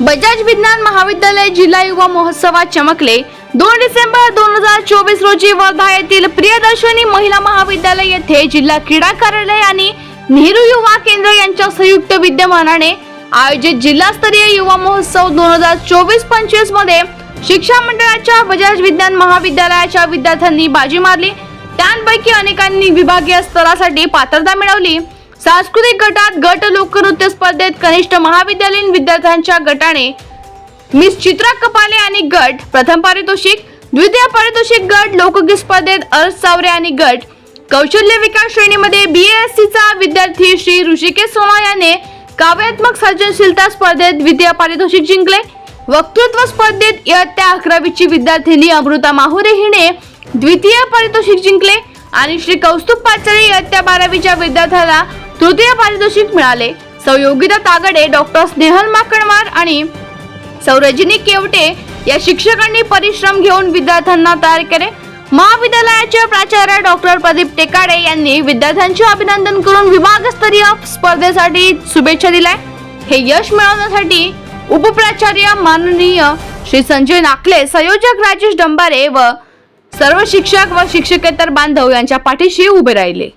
बजाज विज्ञान महाविद्यालय जिल्हा युवा महोत्सवात चमकले. दोन डिसेंबर दोन हजार चोवीस रोजी वर्धा येथील प्रियदर्शनी महिला महाविद्यालय येथे जिल्हा क्रीडा कार्यालय आणि नेहरू युवा केंद्र यांच्या संयुक्त विद्यमानाने आयोजित जिल्हास्तरीय युवा महोत्सव दोन हजार चोवीस पंचवीसमध्ये शिक्षा मंडळाच्या बजाज विज्ञान महाविद्यालयाच्या विद्यार्थ्यांनी बाजी मारली. त्यांपैकी अनेकांनी विभागीय स्तरासाठी पात्रता मिळवली. सांस्कृतिक गटात गट लोकनृत्य स्पर्धेत कनिष्ठ महाविद्यालयीन विद्यार्थ्यांच्या गटाने मिस चित्रा कपाले आणि गट प्रथम पारितोषिक द्वितीय पारितोषिक गट लोकगीत स्पर्धेत अर्ज सावरे आणि गट. कौशल्य विकास श्रेणीमध्ये बी एस चा विद्यार्थी श्री ऋषिकेश सोमा याने काव्यात्मक सर्जनशीलता स्पर्धेत द्वितीय पारितोषिक जिंकले. वक्तृत्व स्पर्धेत इयत्ता अकरावीची विद्यार्थिनी अमृता माहुरे हिने द्वितीय पारितोषिक जिंकले आणि श्री कौस्तुभ पाचाळे इयत्ता बारावीच्या विद्यार्थ्याला तृतीय पारितोषिक मिळाले. सौयोगिता तागडे डॉक्टर स्नेहल माकडमार आणि सौरजनी केवटे या शिक्षकांनी परिश्रम घेऊन विद्यार्थ्यांना तयार केले. महाविद्यालयाचे प्राचार्य डॉक्टर प्रदीप टेकाडे यांनी विद्यार्थ्यांचे अभिनंदन करून विभागस्तरीय स्पर्धेसाठी शुभेच्छा दिल्या. हे यश मिळवण्यासाठी उपप्राचार्य माननीय श्री संजय नाकले संयोजक राजेश डंबारे व सर्व शिक्षक व शिक्षकेतर बांधव यांच्या पाठीशी उभे राहिले.